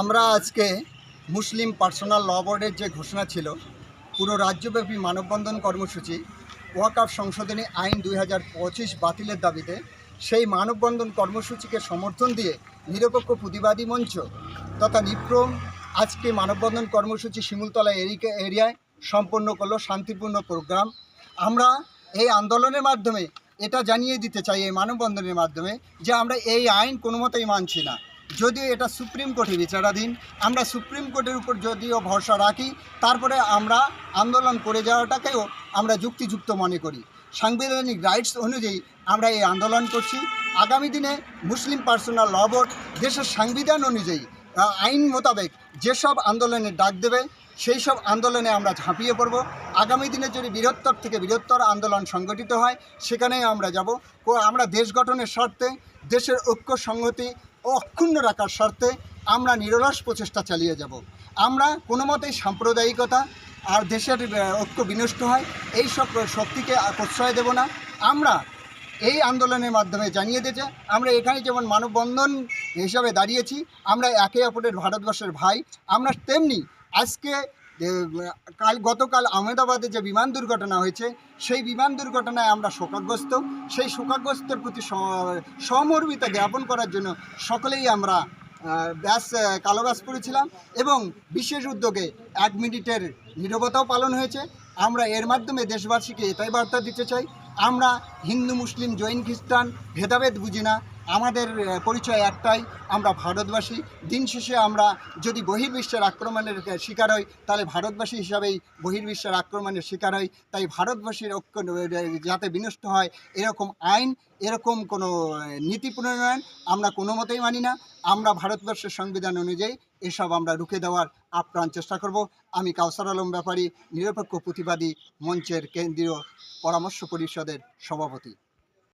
আমরা আজকে মুসলিম পার্সোনাল ল বোর্ডের যে ঘোষণা ছিল, পুরো রাজ্যব্যাপী মানববন্ধন কর্মসূচি ওয়াকাফ সংশোধনী আইন দুই হাজার পঁচিশ বাতিলের দাবিতে সেই মানববন্ধন কর্মসূচিকে সমর্থন দিয়ে নিরপেক্ষ প্রতিবাদী মঞ্চ তথা নিপ্রম আজকে মানববন্ধন কর্মসূচি শিমুলতলা এরিকা এরিয়ায় সম্পন্ন করল শান্তিপূর্ণ প্রোগ্রাম। আমরা এই আন্দোলনের মাধ্যমে এটা জানিয়ে দিতে চাই এই মানববন্ধনের মাধ্যমে যে আমরা এই আইন কোনো মতেই মানছি না। যদিও এটা সুপ্রিম কোর্টে বিচারাধীন, আমরা সুপ্রিম কোর্টের উপর যদিও ভরসা রাখি, তারপরে আমরা আন্দোলন করে যাওয়াটাকেও আমরা যুক্তিযুক্ত মনে করি। সাংবিধানিক রাইটস অনুযায়ী আমরা এই আন্দোলন করছি। আগামী দিনে মুসলিম পার্সোনাল ল দেশের সংবিধান অনুযায়ী আইন মোতাবেক যেসব আন্দোলনের ডাক দেবে সেই সব আন্দোলনে আমরা ঝাঁপিয়ে পড়ব। আগামী দিনে যদি বৃহত্তর থেকে বৃহত্তর আন্দোলন সংগঠিত হয়, সেখানেই আমরা যাব। আমরা দেশ গঠনের স্বার্থে দেশের ঐক্য, সংহতি অক্ষুণ্ণ রাখার স্বার্থে আমরা নিরলস প্রচেষ্টা চালিয়ে যাব। আমরা কোনো মতেই সাম্প্রদায়িকতা আর দেশের ঐক্য বিনষ্ট হয়, এই সব শক্তিকে প্রশ্রয় দেব না। আমরা এই আন্দোলনের মাধ্যমে জানিয়ে দিয়েছে আমরা এখানে যেমন মানববন্ধন হিসাবে দাঁড়িয়েছি, আমরা একে অপরের ভারতবর্ষের ভাই, আমরা তেমনি আজকে কাল, গতকাল আহমেদাবাদে যে বিমান দুর্ঘটনা হয়েছে, সেই বিমান দুর্ঘটনায় আমরা শোকাগ্রস্ত। সেই শোকাগ্রস্তের প্রতি স- সমর্মিতা জ্ঞাপন করার জন্য সকলেই আমরা ব্যাস কালো ব্যাস পড়েছিলাম এবং বিশেষ উদ্যোগে এক মিনিটের নিরবতাও পালন হয়েছে। আমরা এর মাধ্যমে দেশবাসীকে এটাই বার্তা দিতে চাই, আমরা হিন্দু, মুসলিম, জৈন, খ্রিস্টান, ভেদাভেদ বুঝি না। আমাদের পরিচয় একটাই, আমরা ভারতবাসী। দিন শেষে আমরা যদি বহির্বিশ্বের আক্রমণের শিকার হই, তাহলে ভারতবাসী হিসাবেই বহির্বিশ্বের আক্রমণের শিকার হই। তাই ভারতবাসীর ঐক্য যাতে বিনষ্ট হয়, এরকম আইন, এরকম কোনো নীতি প্রণয়ন আমরা কোনো মতেই মানি না। আমরা ভারতবর্ষের সংবিধান অনুযায়ী এসব আমরা রুখে দেওয়ার আপ্রাণ চেষ্টা করব। আমি কাউসার আলম ব্যাপারী, নিরপেক্ষ প্রতিবাদী মঞ্চের কেন্দ্রীয় পরামর্শ পরিষদের সভাপতি।